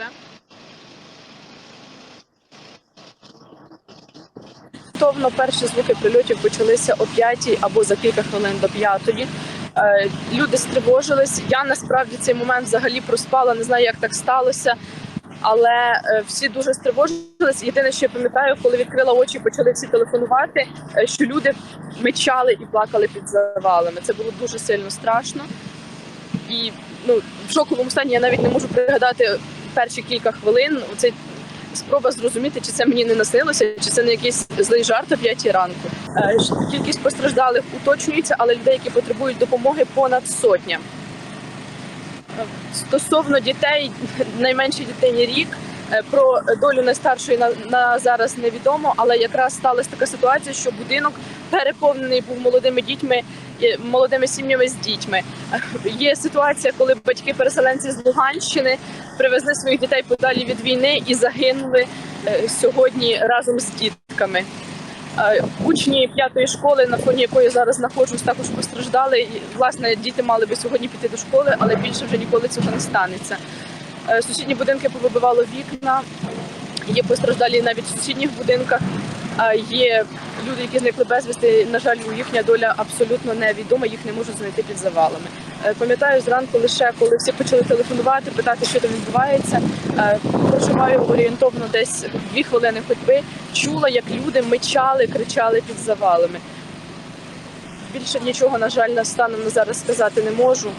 все. Товно перші звуки прильотів почалися о п'ятій або за кілька хвилин до п'ятої. Е, Люди стривожились. Я насправді цей момент взагалі проспала, не знаю, як так сталося. Але е, всі дуже стривожились. Єдине, що я пам'ятаю, коли відкрила очі, почали всі телефонувати, е, що люди мечали і плакали під завалами. Це було дуже сильно страшно. І ну, в шоковому стані я навіть не можу пригадати перші кілька хвилин. Оцей спроба зрозуміти, чи це мені не наснилося, чи це не якийсь злий жарт о п'ятій ранку. Е, Кількість постраждалих уточнюється, але людей, які потребують допомоги, понад сотня. Е, Стосовно дітей, найменшій дитині рік. Е, Про долю найстаршої на, на зараз невідомо, але якраз сталася така ситуація, що будинок переповнений був молодими дітьми, молодими сім'ями з дітьми. Е, Є ситуація, коли батьки-переселенці з Луганщини привезли своїх дітей подалі від війни і загинули е, сьогодні разом з дітками. Е, Учні п'ятої школи, на фоні якої зараз знаходжусь, також постраждали. Власне, діти мали би сьогодні піти до школи, але більше вже ніколи цього не станеться. Е, Сусідні будинки повибивало вікна, є постраждалі навіть в сусідніх будинках. Є люди, які зникли безвісти. На жаль, їхня доля абсолютно невідома, їх не можуть знайти під завалами. Е, Пам'ятаю зранку лише коли всі почали телефонувати, питати, що там відбувається. е, Проживаю орієнтовно десь дві хвилини ходьби. Чула, як люди мечали, кричали під завалами. Більше нічого, на жаль, на станом зараз сказати не можу.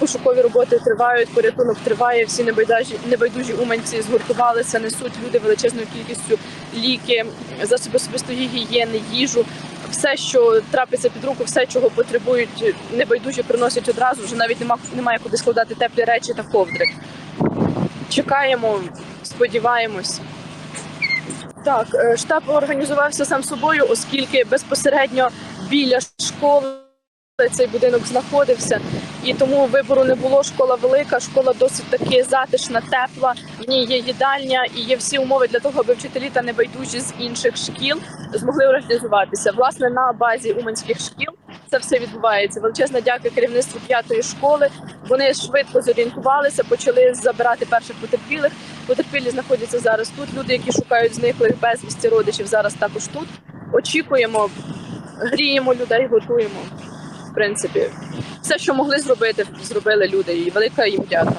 Пошукові роботи тривають, порятунок триває. Всі небайдужі, небайдужі уманці згуртувалися, несуть люди величезною кількістю ліки, засоби особистої гігієни, їжу. Все, що трапиться під руку, все, чого потребують, небайдужі приносять одразу. Вже навіть нема, немає куди складати теплі речі та ковдри. Чекаємо, сподіваємось. Так, е, штаб організувався сам собою, оскільки безпосередньо біля школи цей будинок знаходився, і тому вибору не було. Школа велика, школа досить таки затишна, тепла. В ній є їдальня і є всі умови для того, аби вчителі та небайдужі з інших шкіл змогли організуватися. Власне, на базі уманських шкіл це все відбувається. Величезна дяка керівництву п'ятої школи. Вони швидко зорієнтувалися, почали забирати перших потерпілих. Потерпілі знаходяться зараз тут. Люди, які шукають зниклих безвісті родичів, зараз також тут. Очікуємо, гріємо людей, готуємо. Принципі, все, що могли зробити, зробили люди. І велика їм дяка.